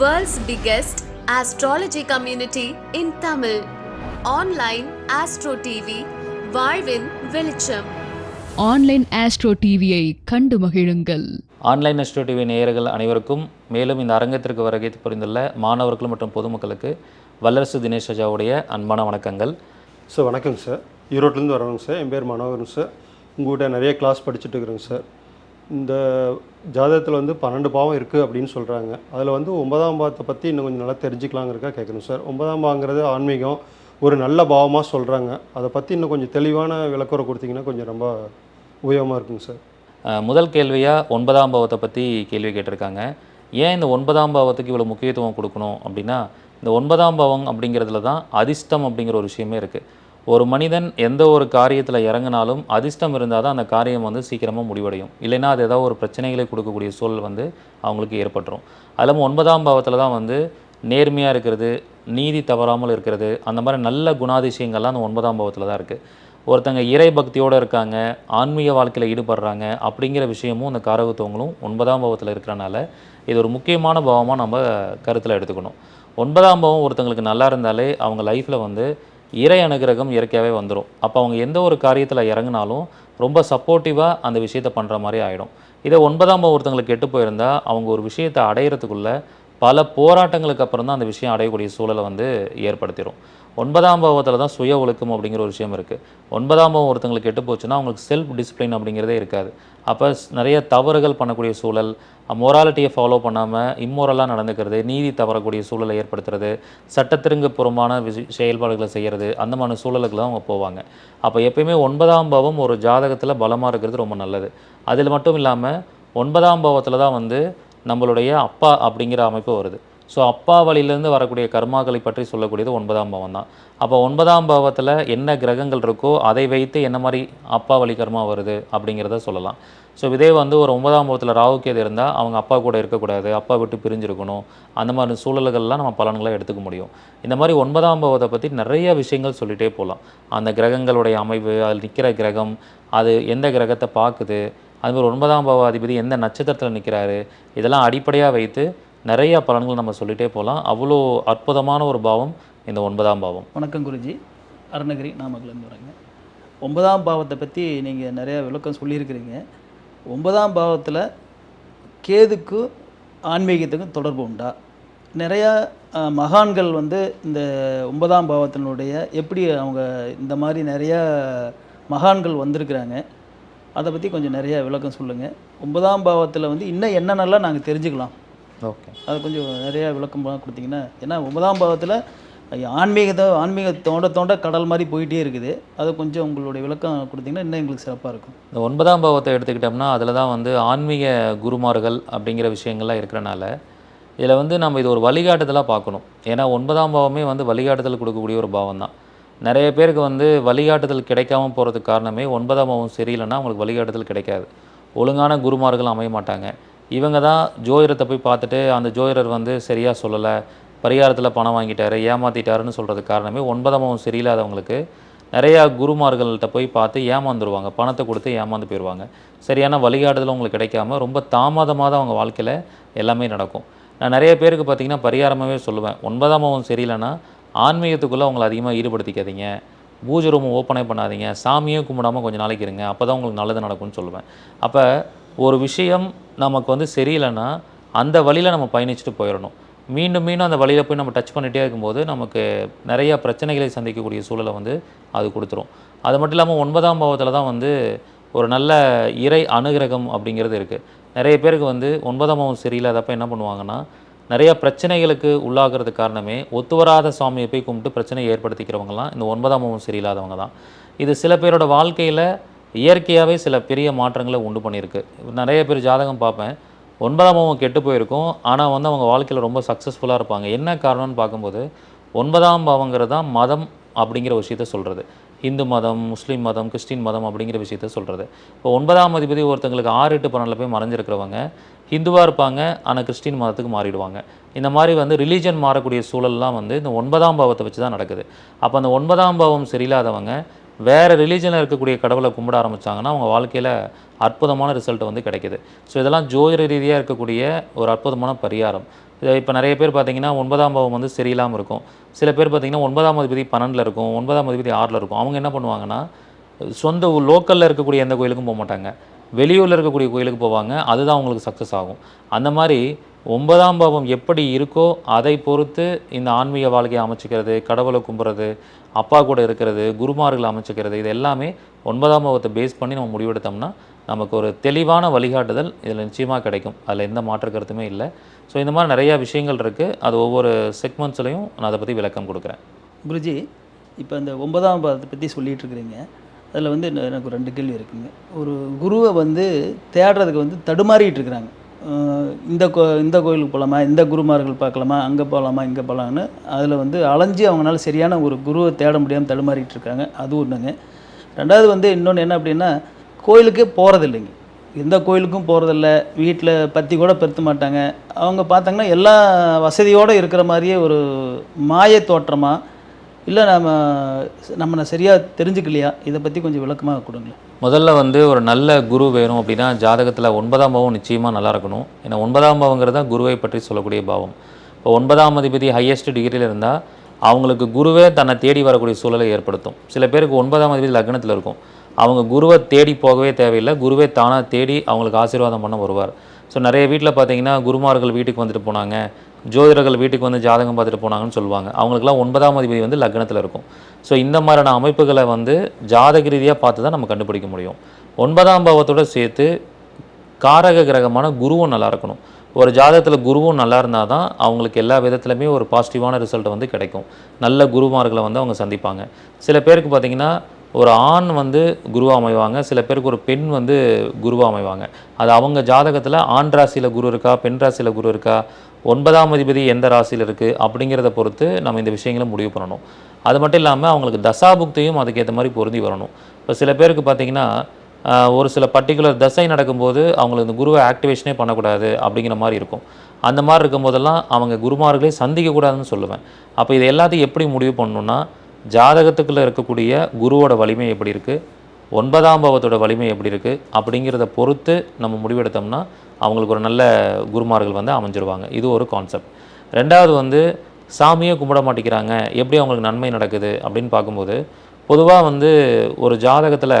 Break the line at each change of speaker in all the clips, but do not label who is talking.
World's biggest astrology community in Tamil. Online Astro TV, வாழ்வின் வெளிச்சம்.
Online astro டிவியை கண்டு மகிழுங்கள்.
ஆன்லைன் எஸ்டோ டிவி நேயர்கள் அனைவருக்கும் மேலும் இந்த அரங்கத்திற்கு வருகை புரிந்துள்ள மாணவர்கள் மற்றும் பொதுமக்களுக்கு வல்லரசு தினேஷ் ராஜாவுடைய அன்பான வணக்கங்கள்.
சார் வணக்கங்க சார் ஈரோட்லேருந்து வரவங்க சார் என் பேர் மனோகரன் சார் உங்கள்கிட்ட நிறைய கிளாஸ் படிச்சுட்டு இருக்கிறேங்க சார் இந்த ஜாதகத்தில் வந்து பன்னெண்டு பாவம் இருக்குது அப்படின்னு சொல்கிறாங்க அதில் வந்து ஒன்பதாம் பாவத்தை பற்றி இன்னும் கொஞ்சம் நல்லா தெரிஞ்சுக்கலாங்கிறக்கா கேட்கணும் சார். ஒன்பதாம் பாவங்கிறது ஆன்மீகம் ஒரு நல்ல பாவமாக சொல்கிறாங்க அதை பற்றி இன்னும் கொஞ்சம் தெளிவான விளக்குறை கொடுத்தீங்கன்னா கொஞ்சம் ரொம்ப உபயோகமாக இருக்குங்க சார்.
முதல் கேள்வியாக ஒன்பதாம் பாவத்தை பற்றி கேள்வி கேட்டிருக்காங்க. ஏன் இந்த ஒன்பதாம் பாவத்துக்கு இவ்வளோ முக்கியத்துவம் கொடுக்கணும் அப்படின்னா இந்த ஒன்பதாம் பாவம் அப்படிங்கிறதுல தான் அதிர்ஷ்டம் அப்படிங்கிற ஒரு விஷயமே இருக்குது ஒரு மனிதன் எந்த ஒரு காரியத்தில் இறங்கினாலும் அதிர்ஷ்டம் இருந்தால் தான் அந்த காரியம் வந்து சீக்கிரமாக முடிவடையும். இல்லைன்னா அது ஏதாவது ஒரு பிரச்சனைகளை கொடுக்கக்கூடிய சூழல் வந்து அவங்களுக்கு ஏற்பட்டுரும். அது இல்லாமல் ஒன்பதாம் பாவத்தில் தான் வந்து நேர்மையாக இருக்கிறது நீதி தவறாமல் இருக்கிறது அந்த மாதிரி நல்ல குணாதிசயங்கள்லாம் அந்த ஒன்பதாம் பாவத்தில் தான் இருக்குது ஒருத்தங்க இறை பக்தியோடு இருக்காங்க ஆன்மீக வாழ்க்கையில் ஈடுபடுறாங்க அப்படிங்கிற விஷயமும் அந்த காரகத்துவங்களும் ஒன்பதாம் பாவத்தில் இருக்கிறனால இது ஒரு முக்கியமான பாவமாக நம்ம கருத்தில் எடுத்துக்கணும். ஒன்பதாம் பாவம் ஒருத்தங்களுக்கு நல்லா இருந்தாலே அவங்க லைஃப்பில் வந்து இறை அனுகிரகம் இயற்கையாகவே வந்துடும் அப்போ அவங்க எந்த ஒரு காரியத்தில் இறங்குனாலும் ரொம்ப சப்போர்ட்டிவாக அந்த விஷயத்தை பண்ணுற மாதிரி ஆகிடும் இதே ஒன்பதாம் ஒருத்தங்களுக்கு கெட்டு போயிருந்தால் அவங்க ஒரு விஷயத்தை அடையிறதுக்குள்ளே பல போராட்டங்களுக்கு அப்புறம் தான் அந்த விஷயம் அடையக்கூடிய சூழலை வந்து ஏற்படுத்திடும் ஒன்பதாம் பாவத்தில் தான் சுய ஒழுக்கம் அப்படிங்கிற ஒரு விஷயம் இருக்குது ஒன்பதாம் பாவம் ஒருத்தங்களுக்கு கெட்டு போச்சுன்னா அவங்களுக்கு செல்ஃப் டிசிப்ளின் அப்படிங்கிறதே இருக்காது. அப்போ நிறைய தவறுகள் பண்ணக்கூடிய சூழல் மொராலிட்டியை ஃபாலோ பண்ணாமல் இம்மோரலாக நடந்துக்கிறது நீதி தவறக்கூடிய சூழலை ஏற்படுத்துறது சட்டத்திற்கு புறமான விஷ செயல்பாடுகளை செய்கிறது அந்த மாதிரி சூழலுக்கு தான் அவங்க போவாங்க. அப்போ எப்பயுமே ஒன்பதாம் பாவம் ஒரு ஜாதகத்தில் பலமாக இருக்கிறது ரொம்ப நல்லது. அதில் மட்டும் இல்லாமல் ஒன்பதாம் பாவத்தில் தான் வந்து நம்மளுடைய அப்பா அப்படிங்கிற அமைப்பு வருது. ஸோ அப்பா வழியிலேருந்து வரக்கூடிய கர்மாக்களை பற்றி சொல்லக்கூடியது ஒன்பதாம் பாவம் தான் அப்போ ஒன்பதாம் பாவத்தில் என்ன கிரகங்கள் இருக்கோ அதை வைத்து என்ன மாதிரி அப்பா வழி கர்மா வருது அப்படிங்கிறத சொல்லலாம். ஸோ இதே வந்து ஒரு ஒன்பதாம் பாவத்தில் ராகுக்கேது இருந்தால் அவங்க அப்பா கூட இருக்கக்கூடாது அப்பா விட்டு பிரிஞ்சிருக்கணும் அந்த மாதிரி சூழல்கள்லாம் நம்ம பலன்களை எடுத்துக்க முடியும். இந்த மாதிரி ஒன்பதாம் பாவத்தை பற்றி நிறைய விஷயங்கள் சொல்லிகிட்டே போகலாம். அந்த கிரகங்களுடைய அமைவு அதில் நிற்கிற கிரகம் அது எந்த கிரகத்தை பார்க்குது அது மாதிரி ஒன்பதாம் பாவ அதிபதி எந்த நட்சத்திரத்தில் நிற்கிறாரு இதெல்லாம் அடிப்படையாக வைத்து நிறைய பலன்கள் நம்ம சொல்லிகிட்டே போகலாம். அவ்வளோ அற்புதமான ஒரு பாவம் இந்த ஒன்பதாம் பாவம்.
வணக்கம் குருஜி. அருணகிரி நாமக்கலேருந்து வரேங்க. ஒன்பதாம் பாவத்தை பற்றி நீங்கள் நிறையா விளக்கம் சொல்லியிருக்கிறீங்க. ஒன்பதாம் பாவத்தில் கேதுக்கு ஆன்மீகத்துக்கும் தொடர்பு உண்டா? நிறையா மகான்கள் வந்து இந்த ஒன்பதாம் பாவத்தினுடைய எப்படி அவங்க இந்த மாதிரி நிறையா மகான்கள் வந்திருக்கிறாங்க? அதை பற்றி கொஞ்சம் நிறையா விளக்கம் சொல்லுங்கள் ஒன்பதாம் பாவத்தில் வந்து இன்னும் என்னென்னலாம் நாங்கள் தெரிஞ்சுக்கலாம்.
ஓகே.
அது கொஞ்சம் நிறையா விளக்கம் கொடுத்தீங்கன்னா ஏன்னா ஒன்பதாம் பாவத்தில் ஆன்மீகத்தை ஆன்மீக தோண்ட தோண்ட கடல் மாதிரி போயிட்டே இருக்குது. அது கொஞ்சம் உங்களுடைய விளக்கம் கொடுத்தீங்கன்னா இன்னும் எங்களுக்கு சிறப்பாக இருக்கும்.
இந்த ஒன்பதாம் பாவத்தை எடுத்துக்கிட்டோம்னா அதில் தான் வந்து ஆன்மீக குருமார்கள் அப்படிங்கிற விஷயங்கள்லாம் இருக்கிறனால இதில் வந்து நம்ம இது ஒரு வழிகாட்டுதலாக பார்க்கணும். ஏன்னா ஒன்பதாம் பாவமே வந்து வழிகாட்டுதல் கொடுக்கக்கூடிய ஒரு பாவம் தான். நிறைய பேருக்கு வந்து வழிகாட்டுதல் கிடைக்காம போகிறதுக்கு காரணமே ஒன்பதாம் பாவம் சரியில்லைன்னா அவங்களுக்கு வழிகாட்டுதல் கிடைக்காது. ஒழுங்கான குருமார்கள் அமைய மாட்டாங்க. இவங்க தான் ஜோதிடத்தை போய் பார்த்துட்டு அந்த ஜோதிடர் வந்து சரியாக சொல்லலை பரிகாரத்தில் பணம் வாங்கிட்டாரு ஏமாற்றிட்டாருன்னு சொல்கிறதுக்கு காரணமே ஒன்பதாம் பாவம் சரியில்லாதவங்களுக்கு நிறையா குருமார்கள்ட்ட போய் பார்த்து ஏமாந்துருவாங்க பணத்தை கொடுத்து ஏமாந்து போயிடுவாங்க சரியான வழிகாட்டுதல் அவங்களுக்கு கிடைக்காம ரொம்ப தாமதமாக தான் அவங்க வாழ்க்கையில் எல்லாமே நடக்கும். நான் நிறைய பேருக்கு பார்த்தீங்கன்னா பரிகாரமாகவே சொல்லுவேன் ஒன்பதாம் பாவம் சரியில்லைன்னா ஆன்மீகத்துக்குள்ளே அவங்களை அதிகமாக ஈடுபடுத்திக்காதீங்க. பூஜை ரூம் ஓப்பனே பண்ணாதீங்க சாமியே கும்பிடாமல் கொஞ்சம் நாளைக்கு இருங்க அப்போ தான் உங்களுக்கு நல்லது நடக்கும்னு சொல்லுவேன். அப்போ ஒரு விஷயம் நமக்கு வந்து சரியில்லைன்னா அந்த வழியில் நம்ம பயணிச்சுட்டு போயிடணும் மீண்டும் மீண்டும் அந்த வழியில் போய் நம்ம டச் பண்ணிகிட்டே இருக்கும்போது நமக்கு நிறைய பிரச்சனைகளை சந்திக்கக்கூடிய சூழலை வந்து அது கொடுத்துரும். அது மட்டும் இல்லாமல் ஒன்பதாம் பாவத்தில் தான் வந்து ஒரு நல்ல இறை அனுகிரகம் அப்படிங்கிறது இருக்குது நிறைய பேருக்கு வந்து ஒன்பதாம் பாவம் சரியில்லாதப்ப என்ன பண்ணுவாங்கன்னா நிறைய பிரச்சனைகளுக்கு உள்ளாகிறதுக்கு காரணமே ஒத்துவராத சுவாமியை போய் கும்பிட்டு பிரச்சனையை ஏற்படுத்திக்கிறவங்கலாம். இந்த ஒன்பதாம் பாவம் சரியில்லாதவங்க தான். இது சில பேரோட வாழ்க்கையில் இயற்கையாகவே சில பெரிய மாற்றங்களை உண்டு பண்ணியிருக்கு. நிறைய பேர் ஜாதகம் பார்ப்பேன். ஒன்பதாம் பாவம் கெட்டு போயிருக்கும். ஆனால் வந்து அவங்க வாழ்க்கையில் ரொம்ப சக்ஸஸ்ஃபுல்லாக இருப்பாங்க. என்ன காரணம்னு பார்க்கும்போது ஒன்பதாம் பாவங்கிறது தான் மதம் அப்படிங்கிற விஷயத்த சொல்கிறது இந்து மதம் முஸ்லீம் மதம் கிறிஸ்டின் மதம் அப்படிங்கிற விஷயத்த சொல்கிறது இப்போ ஒன்பதாம் அதிபதி ஒருத்தங்களுக்கு ஆறு எட்டு பன்னெண்டில் போய் மறைஞ்சிருக்கிறவங்க ஹிந்துவாக இருப்பாங்க. ஆனால் கிறிஸ்டின் மதத்துக்கு மாறிடுவாங்க. இந்த மாதிரி வந்து ரிலீஜன் மாறக்கூடிய சூழல்லாம் வந்து இந்த ஒன்பதாம் பாவத்தை வச்சு தான் நடக்குது. அப்போ அந்த ஒன்பதாம் பாவம் சரியில்லாதவங்க வேறு ரிலீஜனில் இருக்கக்கூடிய கடவுளை கும்பிட ஆரம்பித்தாங்கன்னா அவங்க வாழ்க்கையில் அற்புதமான ரிசல்ட் வந்து கிடைக்கிது. ஸோ இதெல்லாம் ஜோதிட ரீதியாக இருக்கக்கூடிய ஒரு அற்புதமான பரிகாரம். இப்போ நிறைய பேர் பார்த்தீங்கன்னா ஒன்பதாம் பாவம் வந்து சரியில்லாமல் இருக்கும். சில பேர் பார்த்தீங்கன்னா ஒன்பதாம் அதிபதி பன்னெண்டில் இருக்கும் ஒன்பதாம் அதிபதி ஆறில் இருக்கும். அவங்க என்ன பண்ணுவாங்கன்னா சொந்த லோக்கலில் இருக்கக்கூடிய எந்த கோயிலுக்கும் போக மாட்டாங்க. வெளியூரில் இருக்கக்கூடிய கோயிலுக்கு போவாங்க. அதுதான் அவங்களுக்கு சக்ஸஸ் ஆகும். அந்த மாதிரி ஒன்பதாம் பாவம் எப்படி இருக்கோ அதை பொறுத்து இந்த ஆன்மீக வாழ்க்கையை அமைச்சிக்கிறது கடவுளை கும்புறது அப்பா கூட இருக்கிறது குருமார்களை அமைச்சிக்கிறது இது எல்லாமே ஒன்பதாம் பாவத்தை பேஸ் பண்ணி நம்ம முடிவெடுத்தோம்னா நமக்கு ஒரு தெளிவான வழிகாட்டுதல் இதில் நிச்சயமாக கிடைக்கும். அதில் எந்த மாற்று கருத்துமே இல்லை. ஸோ இந்த மாதிரி நிறையா விஷயங்கள் இருக்குது அது ஒவ்வொரு செக்மெண்ட்ஸ்லையும் நான் அதை பற்றி விளக்கம் கொடுக்குறேன்.
குருஜி இப்போ இந்த ஒன்பதாம் பாதத்தை பற்றி சொல்லிட்டு இருக்கிறீங்க. அதில் வந்து எனக்கு ரெண்டு கேள்வி இருக்குங்க. ஒரு குருவை வந்து தேடுறதுக்கு வந்து தடுமாறிட்டு இருக்கிறாங்க. இந்த கோ இந்த கோயிலுக்கு போகலாமா இந்த குருமார்கள் பார்க்கலாமா அங்கே போகலாமா இங்கே போகலான்னு அதில் வந்து அலைஞ்சு அவங்களால சரியான ஒரு குருவை தேட முடியாமல் தடுமாறிட்டு இருக்காங்க. அது ஒன்றுங்க ரெண்டாவது வந்து இன்னொன்று என்ன அப்படின்னா கோயிலுக்கே போகிறதில்லைங்க எந்த கோயிலுக்கும் போகிறதில்ல வீட்டில் பற்றி கூட பெருத்த மாட்டாங்க. அவங்க பார்த்தாங்கன்னா எல்லா வசதியோடு இருக்கிற மாதிரியே ஒரு மாய தோற்றமாக இல்லை நம்ம நம்ம சரியாக தெரிஞ்சுக்கலையா? இதை பற்றி கொஞ்சம் விளக்கமாக கொடுங்களேன்.
முதல்ல வந்து ஒரு நல்ல குரு வேணும் அப்படின்னா ஜாதகத்தில் ஒன்பதாம் பாவம் நிச்சயமாக நல்லா இருக்கணும். ஏன்னா ஒன்பதாம் பாவங்கிறது தான் குருவை பற்றி சொல்லக்கூடிய பாவம். இப்போ ஒன்பதாம் அதிபதி ஹையஸ்ட் டிகிரியில் இருந்தால் அவங்களுக்கு குருவே தன்னை தேடி வரக்கூடிய சூழலை ஏற்படுத்தும். சில பேருக்கு ஒன்பதாம் அதிபதி லக்னத்தில் இருக்கும். அவங்க குருவை தேடி போகவே தேவையில்லை. குருவே தானாக தேடி அவங்களுக்கு ஆசீர்வாதம் பண்ண வருவார். ஸோ நிறைய வீட்டில் பார்த்தீங்கன்னா குருமார்கள் வீட்டுக்கு வந்துட்டு போனாங்க. ஜோதிடர்கள் வீட்டுக்கு வந்து ஜாதகம் பார்த்துட்டு போனாங்கன்னு சொல்லுவாங்க. அவங்களுக்குலாம் ஒன்பதாம் அதிபதி வந்து லக்னத்தில் இருக்கும். ஸோ இந்த மாதிரியான அமைப்புகளை வந்து ஜாதக ரீதியாக பார்த்து தான் நம்ம கண்டுபிடிக்க முடியும். ஒன்பதாம் பாவத்தோடு சேர்த்து காரக கிரகமான குருவும் நல்லா இருக்கணும். ஒரு ஜாதகத்தில் குருவும் நல்லா இருந்தால் தான் அவங்களுக்கு எல்லா விதத்துலையுமே ஒரு பாசிட்டிவான ரிசல்ட் வந்து கிடைக்கும். நல்ல குருமார்களை வந்து அவங்க சந்திப்பாங்க. சில பேருக்கு பார்த்திங்கன்னா ஒரு ஆண் வந்து குருவாக அமைவாங்க சில பேருக்கு ஒரு பெண் வந்து குருவாக அமைவாங்க. அது அவங்க ஜாதகத்தில் ஆண் ராசியில் குரு இருக்கா பெண் ராசியில் குரு இருக்கா ஒன்பதாம் அதிபதி எந்த ராசியில் இருக்குது அப்படிங்கிறத பொறுத்து நம்ம இந்த விஷயங்களை முடிவு பண்ணணும். அது மட்டும் இல்லாமல் அவங்களுக்கு தசாபுக்தியும் அதுக்கேற்ற மாதிரி பொருந்தி வரணும். இப்போ சில பேருக்கு பார்த்தீங்கன்னா ஒரு சில பர்டிகுலர் தசை நடக்கும்போது அவங்களுக்கு இந்த குருவை ஆக்டிவேஷனே பண்ணக்கூடாது அப்படிங்கிற மாதிரி இருக்கும். அந்த மாதிரி இருக்கும்போதெல்லாம் அவங்க குருமார்களே சந்திக்கக்கூடாதுன்னு சொல்லுவேன். அப்போ இது எல்லாத்தையும் எப்படி முடிவு பண்ணணுன்னா ஜாதகத்துக்குள்ளே இருக்கக்கூடிய குருவோட வலிமை எப்படி இருக்குது ஒன்பதாம் பாவத்தோட வலிமை எப்படி இருக்குது அப்படிங்கிறத பொறுத்து நம்ம முடிவெடுத்தோம்னா அவங்களுக்கு ஒரு நல்ல குருமார்கள் வந்து அமைஞ்சிருவாங்க. இது ஒரு கான்செப்ட் ரெண்டாவது வந்து சாமியே கும்பிட மாட்டேங்கிறாங்க. எப்படி அவங்களுக்கு நன்மை நடக்குது? அப்படின்னு பார்க்கும்போது பொதுவாக வந்து ஒரு ஜாதகத்தில்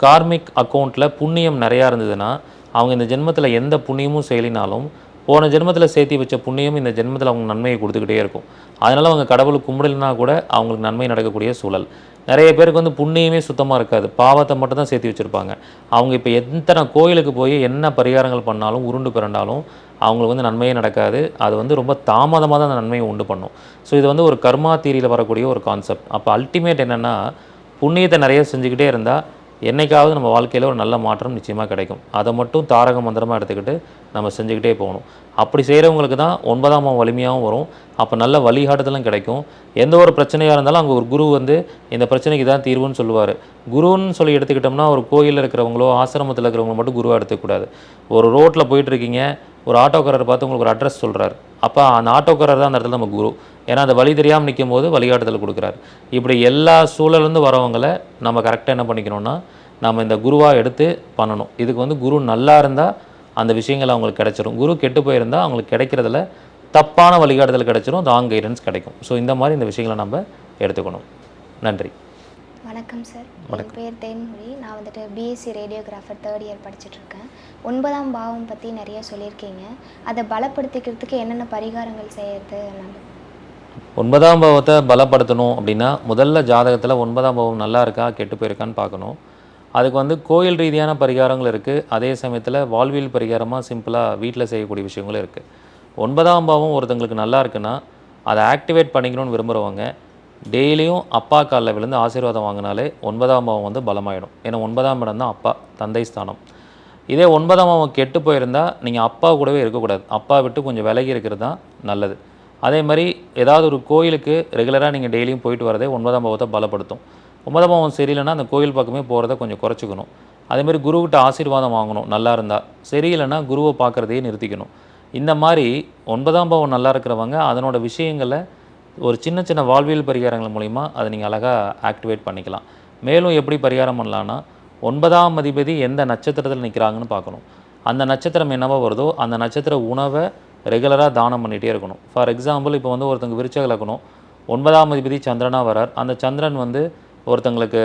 கார்மிக் அக்கௌண்ட்டில் புண்ணியம் நிறையா இருந்ததுன்னா அவங்க இந்த ஜென்மத்தில் எந்த புண்ணியமும் செய்யலினாலும் போன ஜென்மத்தில் சேர்த்தி வச்ச புண்ணியம் இந்த ஜென்மத்தில் அவங்க நன்மையை கொடுத்துக்கிட்டே இருக்கும். அதனால் அவங்க கடவுள் கும்பிடலைன்னா கூட அவங்களுக்கு நன்மை நடக்கக்கூடிய சூழல். நிறைய பேருக்கு வந்து புண்ணியமே சுத்தமாக இருக்காது. பாவத்தை மட்டும் தான் சேர்த்து வச்சுருப்பாங்க. அவங்க இப்போ எத்தனை கோயிலுக்கு போய் என்ன பரிகாரங்கள் பண்ணாலும் உருண்டு பிறண்டாலும் அவங்களுக்கு வந்து நன்மையே நடக்காது. அது வந்து ரொம்ப தாமதமாக தான் அந்த நன்மையை உண்டு பண்ணும். ஸோ இது வந்து ஒரு கர்மா தீரியில் வரக்கூடிய ஒரு கான்செப்ட் அப்போ அல்டிமேட் என்னென்னா புண்ணியத்தை நிறைய செஞ்சுக்கிட்டே இருந்தால் என்றைக்காவது நம்ம வாழ்க்கையில் ஒரு நல்ல மாற்றம் நிச்சயமாக கிடைக்கும். அதை மட்டும் தாரக மந்திரமாக எடுத்துக்கிட்டு நம்ம செஞ்சுக்கிட்டே போகணும். அப்படி செய்கிறவங்களுக்கு தான் ஒன்பதாம் வலிமையாகவும் வரும். அப்போ நல்ல வழிகாட்டுதலும் கிடைக்கும். எந்த ஒரு பிரச்சனையாக இருந்தாலும் அங்கே ஒரு குரு வந்து இந்த பிரச்சனைக்கு தான் தீர்வுன்னு சொல்லுவார். குருன்னு சொல்லி எடுத்துக்கிட்டோம்னா ஒரு கோயிலில் இருக்கிறவங்களோ ஆசிரமத்தில் இருக்கிறவங்களோ மட்டும் குருவாக எடுத்துக்கூடாது ஒரு ரோட்டில் போயிட்டுருக்கீங்க ஒரு ஆட்டோக்காரர் பார்த்து உங்களுக்கு ஒரு அட்ரஸ் சொல்கிறார் அப்போ அந்த ஆட்டோக்காரர் தான் அந்த இடத்துல நம்ம குரு. ஏன்னா அந்த வழி தெரியாமல் நிற்கும் போது வழிகாட்டுதல் கொடுக்குறாரு. இப்படி எல்லா சூழலேருந்து வரவங்களை நம்ம கரெக்டாக என்ன பண்ணிக்கணும்னா நம்ம இந்த குருவாக எடுத்து பண்ணணும். இதுக்கு வந்து குரு நல்லா இருந்தால் அந்த விஷயங்கள் அவங்களுக்கு கிடைச்சிரும். குரு கெட்டு போயிருந்தால் அவங்களுக்கு கிடைக்கிறதுல தப்பான வழிகாட்டுதல் கிடைச்சிரும். ராங் கைடன்ஸ் கிடைக்கும். ஸோ இந்த மாதிரி இந்த விஷயங்களை நம்ம எடுத்துக்கணும். நன்றி.
வணக்கம் சார். என் பேர் தேன்மொழி. நான் வந்துட்டு பிஎஸ்சி ரேடியோகிராஃபர் தேர்ட் இயர் படிச்சுட்ருக்கேன். ஒன்பதாம் பாவம் பற்றி நிறைய சொல்லியிருக்கீங்க. அதை பலப்படுத்திக்கிறதுக்கு என்னென்ன பரிகாரங்கள் செய்யறது? நல்லது
ஒன்பதாம் பாவத்தை பலப்படுத்தணும் அப்படின்னா முதல்ல ஜாதகத்தில் ஒன்பதாம் பாவம் நல்லா இருக்கா கெட்டு போயிருக்கான்னு பார்க்கணும். அதுக்கு வந்து கோயில் ரீதியான பரிகாரங்கள் இருக்குது அதே சமயத்தில் வாழ்வியல் பரிகாரமாக சிம்பிளாக வீட்டில் செய்யக்கூடிய விஷயங்களும் இருக்குது ஒன்பதாம் பாவம் ஒருத்தங்களுக்கு நல்லா இருக்குன்னா அதை ஆக்டிவேட் பண்ணிக்கணும்னு விரும்புகிறவங்க டெய்லியும் அப்பா காலில் விழுந்து ஆசீர்வாதம் வாங்கினாலே ஒன்பதாம் பாவம் வந்து பலமாயிடும். ஏன்னா ஒன்பதாம் இடம் தான் அப்பா தந்தை ஸ்தானம். இதே ஒன்பதாம் பாவம் கெட்டு போயிருந்தால் நீங்கள் அப்பா கூடவே இருக்கக்கூடாது. அப்பா விட்டு கொஞ்சம் விலகி இருக்கிறது தான் நல்லது. அதே மாதிரி ஏதாவது ஒரு கோயிலுக்கு ரெகுலராக நீங்கள் டெய்லியும் போயிட்டு வரதே ஒன்பதாம் பாவத்தை பலப்படுத்தும். ஒன்பதாம் பாவம் சரியில்லைன்னா அந்த கோயில் பக்கமே போகிறத கொஞ்சம் குறைச்சிக்கணும். அதேமாரி குருக்கிட்ட ஆசீர்வாதம் வாங்கணும் நல்லா இருந்தால் சரியில்லைன்னா குருவை பார்க்குறதையே நிறுத்திக்கணும். இந்த மாதிரி ஒன்பதாம் பாவம் நல்லா இருக்கிறவங்க அதனோட விஷயங்களை ஒரு சின்ன சின்ன வாழ்வியல் பரிகாரங்கள் மூலிமா அதை நீங்கள் அழகாக ஆக்டிவேட் பண்ணிக்கலாம். மேலும் எப்படி பரிகாரம் பண்ணலான்னா ஒன்பதாம் அதிபதி எந்த நட்சத்திரத்தில் நிற்கிறாங்கன்னு பார்க்கணும். அந்த நட்சத்திரம் என்னவோ வருதோ அந்த நட்சத்திர உணவை ரெகுலராக தானம் பண்ணிகிட்டே இருக்கணும். ஃபார் எக்ஸாம்பிள் இப்போ வந்து ஒருத்தங்க விருச்சக கலக்கணும் ஒன்பதாம் அதிபதி சந்திரனாக வரார். அந்த சந்திரன் வந்து ஒருத்தங்களுக்கு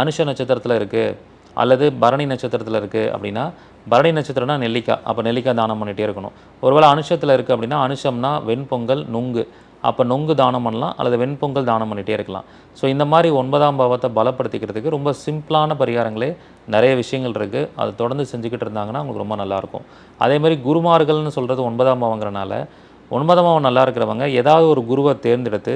அனுஷ நட்சத்திரத்தில் இருக்குது அல்லது பரணி நட்சத்திரத்தில் இருக்குது அப்படின்னா பரணி நட்சத்திரம்னா நெல்லிக்காய் அப்போ நெல்லிக்காய் தானம் பண்ணிகிட்டே இருக்கணும். ஒருவேளை அனுஷத்தில் இருக்குது அப்படின்னா அனுஷம்னா வெண்பொங்கல் நுங்கு. அப்போ நொங்கு தானம் பண்ணலாம் அல்லது வெண்பொங்கல் தானம் பண்ணிகிட்டே இருக்கலாம். ஸோ இந்த மாதிரி ஒன்பதாம் பாவத்தை பலப்படுத்திக்கிறதுக்கு ரொம்ப சிம்பிளான பரிகாரங்களே நிறைய விஷயங்கள் இருக்குது அதை தொடர்ந்து செஞ்சுக்கிட்டு இருந்தாங்கன்னா உங்களுக்கு ரொம்ப நல்லாயிருக்கும் அதே மாதிரி குருமார்கள்னு சொல்கிறது ஒன்பதாம் பாவங்கிறனால ஒன்பதாம் பாவம் நல்லா இருக்கிறவங்க ஏதாவது ஒரு குருவை தேர்ந்தெடுத்து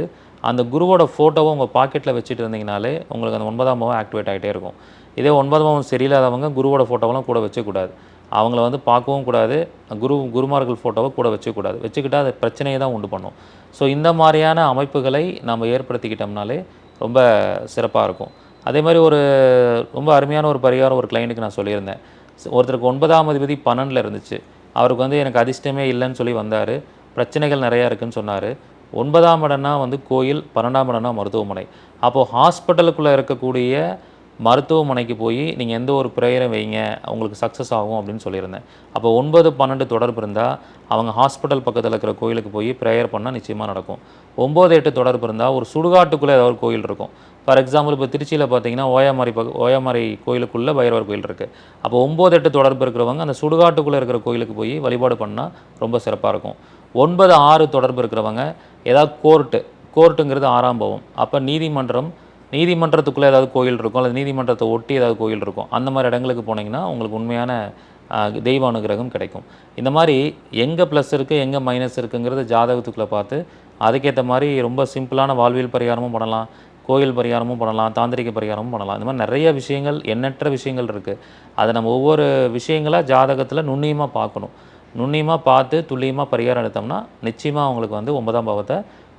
அந்த குருவோட ஃபோட்டோவை உங்கள் பாக்கெட்டில் வச்சுட்டு இருந்தீங்கனாலே உங்களுக்கு அந்த ஒன்பதாம் பாவம் ஆக்டிவேட் ஆகிட்டே இருக்கும். இதே ஒன்பதாம் பாவம் சரியில்லாதவங்க குருவோட ஃபோட்டோவெல்லாம் கூட வச்சக்கூடாது அவங்கள வந்து பார்க்கவும் கூடாது. குரு குருமார்கள் ஃபோட்டோவை கூட வச்சுக்கூடாது வச்சுக்கிட்டா அது பிரச்சனையை தான் உண்டு பண்ணும். ஸோ இந்த மாதிரியான அமைப்புகளை நம்ம ஏற்படுத்திக்கிட்டோம்னாலே ரொம்ப சிறப்பாக இருக்கும். அதே மாதிரி ஒரு ரொம்ப அருமையான ஒரு பரிகாரம் ஒரு கிளைண்ட்டுக்கு நான் சொல்லியிருந்தேன். ஒருத்தருக்கு ஒன்பதாம் அதிபதி பன்னெண்டில் இருந்துச்சு. அவருக்கு வந்து எனக்கு அதிர்ஷ்டமே இல்லைன்னு சொல்லி வந்தார். பிரச்சனைகள் நிறையா இருக்குதுன்னு சொன்னார். ஒன்பதாம் இடம்னா வந்து கோயில் பன்னெண்டாம் இடம்னா மருத்துவமனை. அப்போது ஹாஸ்பிட்டலுக்குள்ளே இருக்கக்கூடிய மருத்துவமனைக்கு போய் நீங்கள் எந்த ஒரு ப்ரேயரை வைங்க உங்களுக்கு சக்ஸஸ் ஆகும் அப்படின்னு சொல்லியிருந்தேன். அப்போ ஒன்பது பன்னெண்டு தொடர்பு இருந்தால் அவங்க ஹாஸ்பிட்டல் பக்கத்தில் இருக்கிற கோயிலுக்கு போய் ப்ரேயர் பண்ணால் நிச்சயமாக நடக்கும். ஒம்பது எட்டு தொடர்பு இருந்தால் ஒரு சுடுகாட்டுக்குள்ளே ஏதாவது ஒரு கோயில் இருக்கும். ஃபார் எக்ஸாம்பிள் இப்போ திருச்சியில் பார்த்தீங்கன்னா ஓயாமாரி பக்க ஓயாமாரி கோயிலுக்குள்ளே பைரவர் கோயில் இருக்குது அப்போ ஒம்பது எட்டு தொடர்பு இருக்கிறவங்க அந்த சுடுகாட்டுக்குள்ளே இருக்கிற கோயிலுக்கு போய் வழிபாடு பண்ணால் ரொம்ப சிறப்பாக இருக்கும். ஒன்பது ஆறு தொடர்பு இருக்கிறவங்க ஏதாவது கோர்ட்டு கோர்ட்டுங்கிறது ஆறாம் பவம். அப்போ நீதிமன்றம் நீதிமன்றத்துக்குள்ளே ஏதாவது கோயில் இருக்கும் அல்லது நீதிமன்றத்தை ஒட்டி ஏதாவது கோயில் இருக்கும். அந்த மாதிரி இடங்களுக்கு போனீங்கன்னா உங்களுக்கு உண்மையான தெய்வ அனுகிரகம் கிடைக்கும். இந்த மாதிரி எங்கே ப்ளஸ் இருக்குது எங்கே மைனஸ் இருக்குங்கிறத ஜாதகத்துக்குள்ளே பார்த்து அதுக்கேற்ற மாதிரி ரொம்ப சிம்பிளான வாழ்வியல் பரிகாரமும் பண்ணலாம் கோயில் பரிகாரமும் பண்ணலாம் தாந்திரிக பரிகாரமும் பண்ணலாம். இந்த மாதிரி நிறைய விஷயங்கள் எண்ணற்ற விஷயங்கள் இருக்குது அதை நம்ம ஒவ்வொரு விஷயங்களாக ஜாதகத்தில் நுண்ணியமாக பார்க்கணும். நுண்ணியமாக பார்த்து துல்லியமாக பரிகாரம் எடுத்தோம்னா நிச்சயமாக அவங்களுக்கு வந்து ஒன்பதாம் பாவத்தை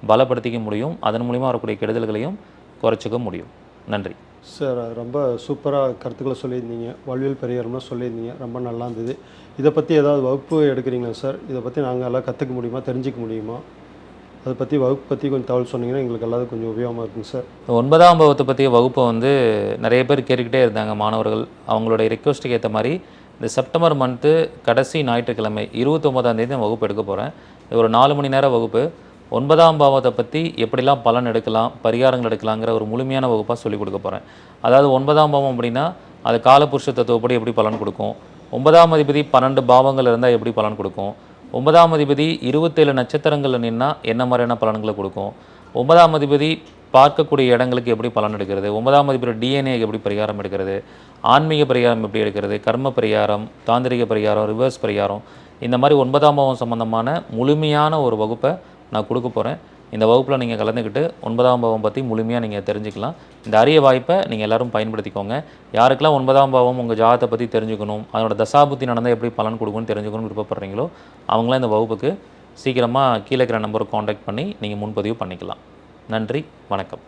பலப்படுத்திக்க முடியும். அதன் மூலிமா வரக்கூடிய கெடுதல்களையும் குறைச்சிக்க முடியும். நன்றி.
சார் ரொம்ப சூப்பராக கருத்துக்களை சொல்லியிருந்தீங்க. வாழ்வியல் பரிகாரம்லாம் சொல்லியிருந்தீங்க. ரொம்ப நல்லா இருந்தது. இதை பற்றி ஏதாவது வகுப்பு எடுக்கிறீங்களா சார்? இதை பற்றி நாங்கள் எல்லாம் கற்றுக்க முடியுமா? தெரிஞ்சுக்க முடியுமா? அதை பற்றி வகுப்பு பற்றி கொஞ்சம் தகவல் சொன்னீங்கன்னா எங்களுக்கு எல்லாத்துக்கும் கொஞ்சம் உபயோகமாக இருக்குங்க சார்.
ஒன்பதாம் பாவத்தை பற்றிய வகுப்பை வந்து நிறைய பேர் கேட்டுக்கிட்டே இருந்தாங்க மாணவர்கள். அவங்களுடைய ரெக்வஸ்ட்டுக்கு ஏற்ற மாதிரி இந்த செப்டம்பர் மந்த்து கடைசி ஞாயிற்றுக்கிழமை இருபத்தொம்போதாம் தேதி நான் வகுப்பு எடுக்க போகிறேன் இது ஒரு நாலு மணி நேரம் வகுப்பு. ஒன்பதாம் பாவத்தை பற்றி எப்படிலாம் பலன் எடுக்கலாம் பரிகாரங்கள் எடுக்கலாங்கிற ஒரு முழுமையான வகுப்பாக சொல்லிக் கொடுக்க போகிறேன் அதாவது ஒன்பதாம் பாவம் அப்படின்னா அது காலபுருஷ தத்துவப்படி எப்படி பலன் கொடுக்கும்? ஒன்பதாம் அதிபதி பன்னெண்டு பாவங்கள் இருந்தால் எப்படி பலன் கொடுக்கும்? ஒன்பதாம் அதிபதி இருபத்தேழு நட்சத்திரங்களில் நின்னால் என்ன மாதிரியான பலன்களை கொடுக்கும்? ஒன்பதாம் அதிபதி பார்க்கக்கூடிய இடங்களுக்கு எப்படி பலன் எடுக்கிறது? ஒன்பதாம் அதிபதி டிஎன்ஏ எப்படி பரிகாரம் எடுக்கிறது? ஆன்மீக பரிகாரம் எப்படி எடுக்கிறது? கர்ம பரிகாரம் தாந்திரிக பரிகாரம் ரிவர்ஸ் பரிகாரம் இந்த மாதிரி ஒன்பதாம் பாவம் சம்பந்தமான முழுமையான ஒரு வகுப்பை நான் கொடுக்க போகிறேன் இந்த வகுப்பில் நீங்கள் கலந்துக்கிட்டு ஒன்பதாம் பாவம் பற்றி முழுமையாக நீங்கள் தெரிஞ்சுக்கலாம். இந்த அரிய வாய்ப்பை நீங்கள் எல்லாரும் பயன்படுத்திக்கோங்க. யாருக்கெல்லாம் ஒன்பதாம் பாவம் உங்கள் ஜாதத்தை பற்றி தெரிஞ்சுக்கணும் அதனோட தசாபுத்தி நடந்தால் எப்படி பலன் கொடுக்கும்னு தெரிஞ்சுக்கணும்னு விருப்பப்படுறீங்களோ அவங்களாம் இந்த வகுப்புக்கு சீக்கிரமாக கீழே இருக்கிற நம்பருக்கு காண்டாக்ட் பண்ணி நீங்கள் முன்பதிவு பண்ணிக்கலாம். நன்றி வணக்கம்.